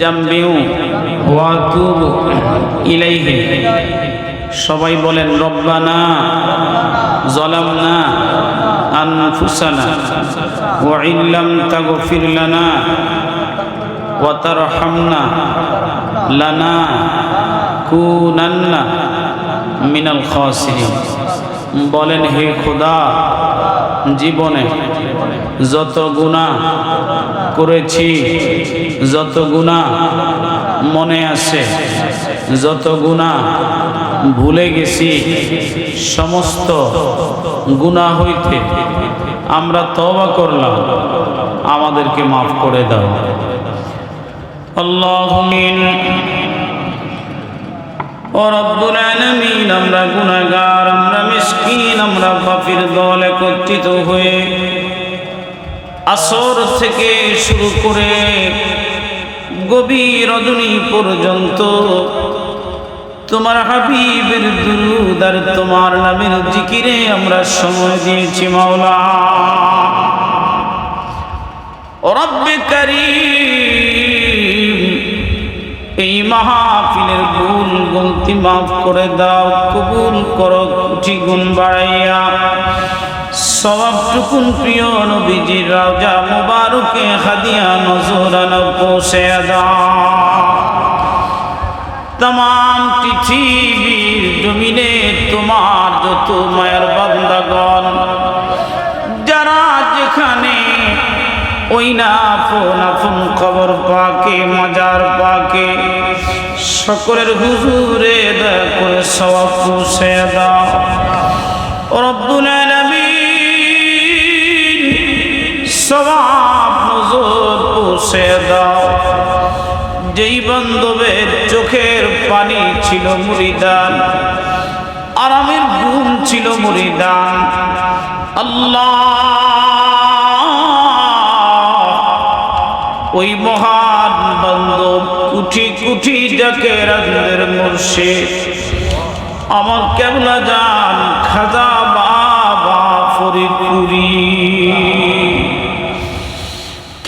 জাম্বিউ ওয়াতুব ইলাইহি। সবাই বলেন, রব্বানা জলামনা আনফুসানা ওয়া ইল্লাম তাগফির লানা ওয়া তারহামনা লানা কুনান্না মিনাল খাসিরিন। বলেন, হে খোদা, জীবনে যত গুণা করেছি যত গুণা মনে আছে, যত গুণা ভুলে গেছি, সমস্ত গুণা হইতে আমরা তবা করলাম, আমাদেরকে মাফ করে দাও। আল্লাহ ও রব্বুল আলামিন, আমরা গুনাহগার, আমরা মিসকিন, আমরা পাপীর দল একত্রিত হয়ে আসর থেকে শুরু করে গভীর রজনী পর্যন্ত তোমার হাবিবের দুরুদ আর তোমার নামের জিকিরে আমরা সময় দিয়েছি, মাওলা। রব্বে কারীম, এই মাহফিলের ভুল গলতি মাফ করে দাও, কবুল করো, কুটি গুণ বাড়াইয়া। সবটুকুন প্রিয় নবীজির রাজা মুবারকে হাদিয়া নজরানো পৌঁছে তমাম পৃথিবীর জমিনে তোমার যত মায়ের বান্দাগণ, যারা যেখানে ওই না ফোন আফুন খবর পাকে, মজার পাকে, সকলের হুজুরে দয়া করে সবাব পুষে দাও। রব্বুল নজর দাও। যেই বান্ধবের চোখের পানি ছিল মুরিদান আরামের ঘুম ছিল মুরিদান আল্লাহ, ওই মহান বান্ধব কুঠি কুঠি যাকে রাজের মুর্শিদ, আমার কেবলা যান খাজা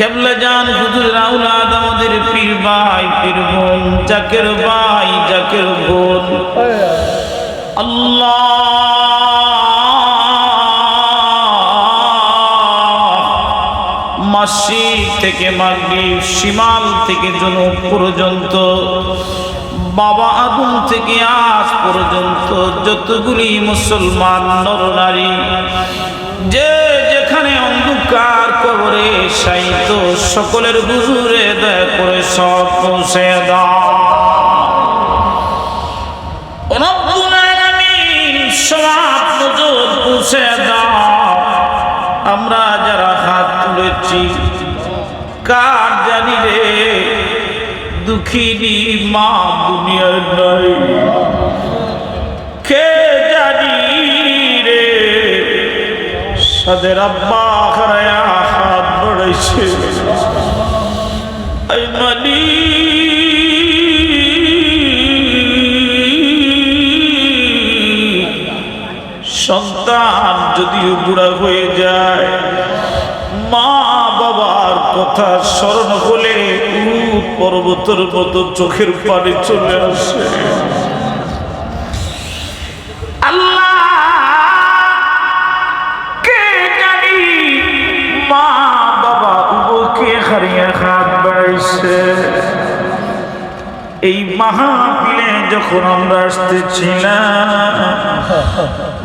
কেবলা যান হুজুর রাউলাদ আমাদের পীর ভাই, পীর বোন, জাকের ভাই, জাকের বোন। আল্লাহ মাসিক থেকে মাগরিব, শিমাল থেকে জনক পর্যন্ত, বাবা আদম থেকে আজ পর্যন্ত যতগুলি মুসলমান নর নারী, যে কবরে সাইত সকলের বুজুরে দয়া করে সব পৌঁছে দাও। আমরা যারা হাত তুলেছি, কার জানি রে দুঃখিনী মা দুনিয়ার নাই। কে জানি রে সাদের আব্বা হারায়া আই মানি। সন্তান যদিও বুড়া হয়ে যায়, মা বাবার কথা স্মরণ হলে পর্বতের মতো চোখের পানি চলে আসে। হাত বাড়াইছে এই যখন আমরা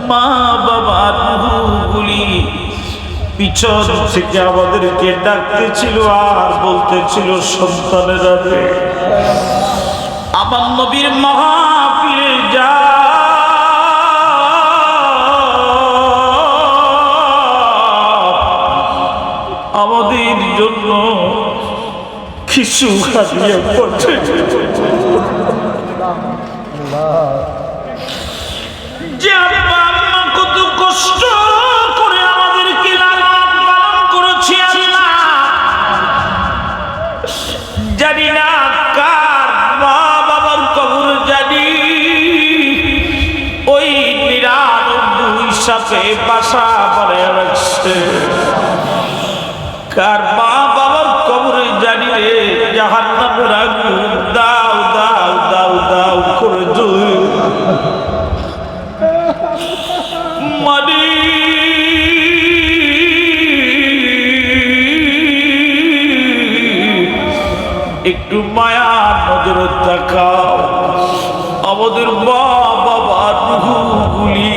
মা বাবার মুখগুলি পিছন থেকে আমাদেরকে ডাকতেছিল আর বলতেছিল, সন্তানেরা আমার নবীর মাহফিলে কিছু হারিয়ে পড়ছে যে একটু মায়া নজর দেখা আমাদের বাবার গুলি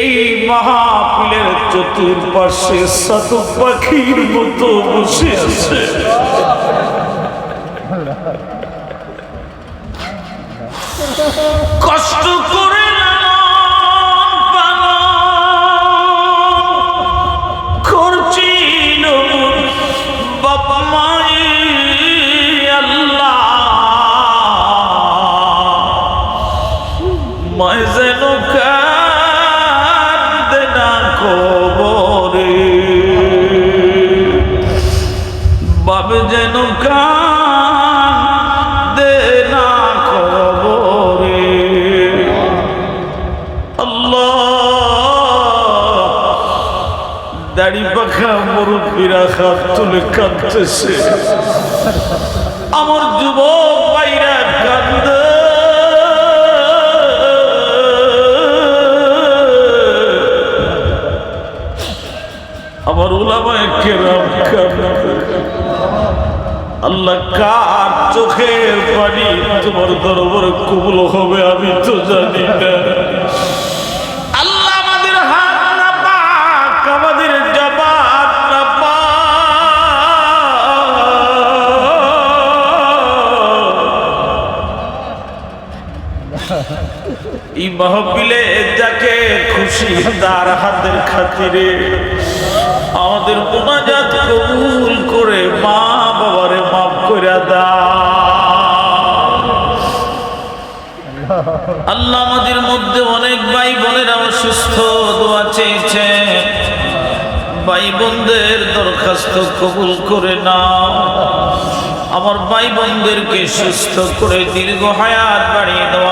এই মাহাপিলের চতুর্পাশে সাত পাখির মতো বসে আছে। কষ্ট করে করছি বাবা মাই আল্লাহ। মায় যেন দাড়ি পাখা মুরব্বীরা হাত তুলে কাঁদতেছে। আমার যুবক ভাইরা কান্দে আমার ওলামায় কেরাম আল্লাহ, কার চোখের পানি তোমার দরবারে কবুল হবে আমি তো জানি না। এই মাহফিলে যাকে খুশি তার হাতের খাতিরে আমাদের মোনাজাত কবুল করে মা বাবারে মাফ করে দাও। আল্লাহ আমাদের মধ্যে অনেক ভাই বোনেরা অসুস্থ, দোয়া চেয়েছে। ভাই বোনদের দরখাস্ত কবুল করে নাও। আমার ভাই বোনদেরকে সুস্থ করে দীর্ঘ হায়াত বাড়িয়ে দাও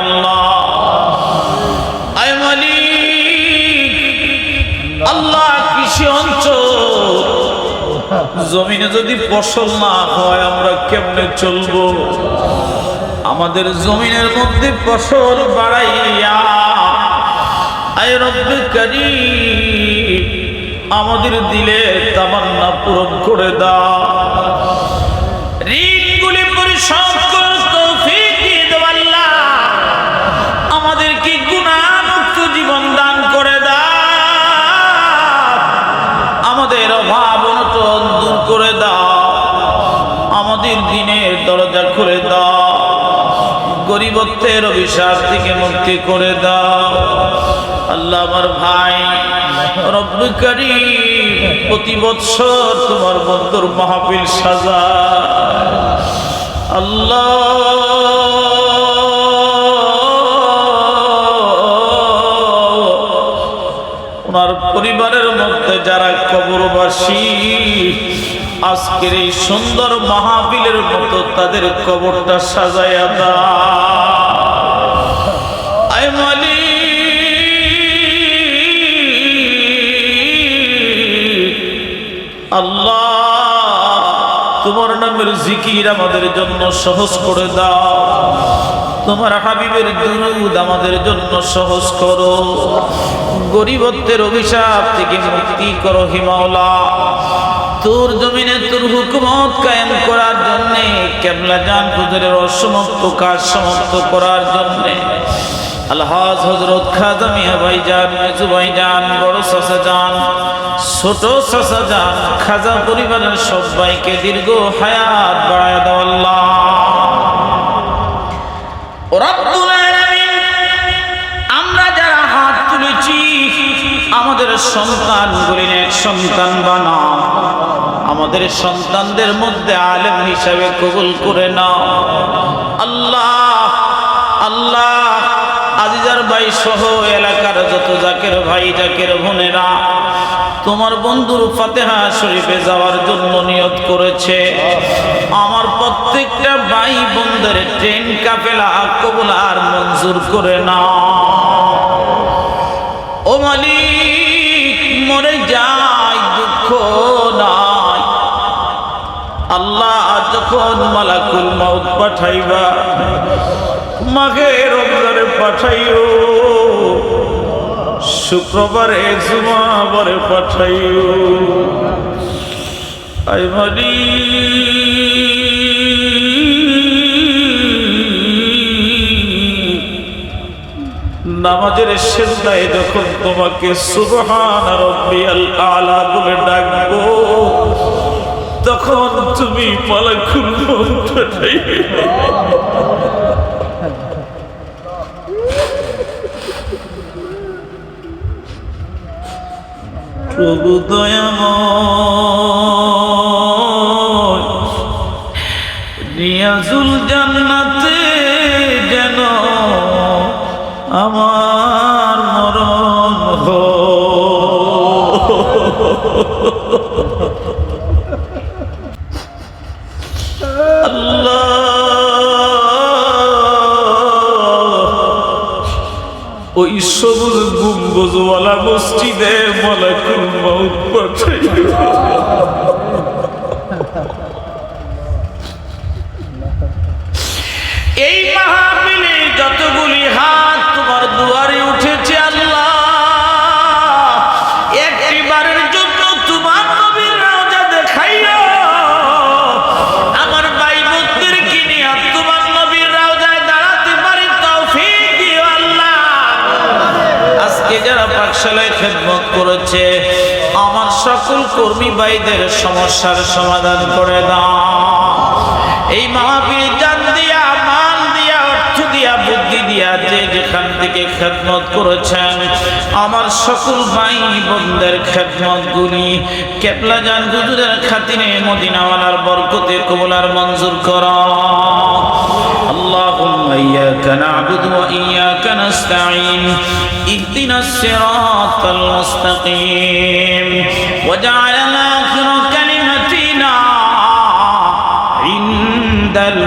আল্লাহ কৃষি অঞ্চল। জমিনে যদি ফসল না হয়, আমরা কেমনে চলবো? আমাদের জমিনের মধ্যে ফসল বাড়াইয়া আমাদের দিলে তামান্না পূরণ করে দাও। গরিবত্বের অভিশাপ থেকে মুক্তি করে দাও। আল্লাহ আমার ভাই রব্বিকারী প্রতি বৎসর তোমার বন্ধুর মাহফিল সাজা আল্লাহ, ওনার পরিবারের মধ্যে যারা কবরবাসী আজকের এই সুন্দর মাহফিলের মতো তাদের কবরটা সাজাইয়া দা আল্লাহ, তোমার নামের জিকির আমাদের জন্য সহজ করে দাও। তোমার হাবিবের দুরুদ আমাদের জন্য সহজ করো। গরিবত্বের অভিশাপ থেকে মুক্তি করো হিমাওলা তোর জমিনে তোর হুকুমত কায়েম করার জন্য, কেবলা জান হুজুরের অসমাপ্ত কাজ সমাপ্ত করার জন্য। আলহাজ হজরত খাজা মিয়া ভাই যান মেজু ভাই যান বড় চাষা যান, ছোট চাষা যান, খাজা পরিবারের সবাইকে দীর্ঘ হায়াত বাড়ায় দাও আমাদের সন্তানগুলি এক সন্তান বানাও। আমাদের সন্তানদের মধ্যে আলেম হিসাবে কবুল করে নাও। আল্লাহ আল্লাহ, আজিজার ভাই সহ এলাকার যত জাকের ভাই, জাকের বোনেরা, তোমার বন্ধুর ফাতেহা শরীফে যাওয়ার জন্য নিয়ত করেছে। আমার প্রত্যেকটা ভাই বোনদের ট্রেন কাফেলা কবুল আর মঞ্জুর করে না ও মালিক মরে যায়, দুঃখ নাই। আল্লাহ যখন মালাকুল মাউত পাঠাইবা, মাঘে রমজানে পাঠাইও, শুক্রবারে জুমাবারে পাঠাইও। আই মালিক নামাজের সেজদায় যখন তোমাকে সুবহান রব্বিয়াল আলা বলে ডাকবো, তখন তুমি মালাকুল মউত প্রভু দয়াময়, নিয়াজুল ওই সবুজ গুম্বজওয়ালা মসজিদে মালাকুল মউত পাঠাইবে এই মাহফিলে যতগুলি আমার সকল কর্মী ভাইদের সমস্যার সমাধান করে দাও এই মাহফিল জান দিয়া মান দিয়া অর্থ দিয়া বুদ্ধি দিয়া যে যেখান থেকে খেদমত করেছেন আমার সকল ভাই বোনদের খেদমত গুলি কেপলা জান হুজুরের খাতিরে মদিনাওয়ালার বরকতে কবুলার মঞ্জুর করা اللهم إياك نعبد وإياك نستعين اهدنا الصراط المستقيم وجعل آخر كلمتنا عند الموت لا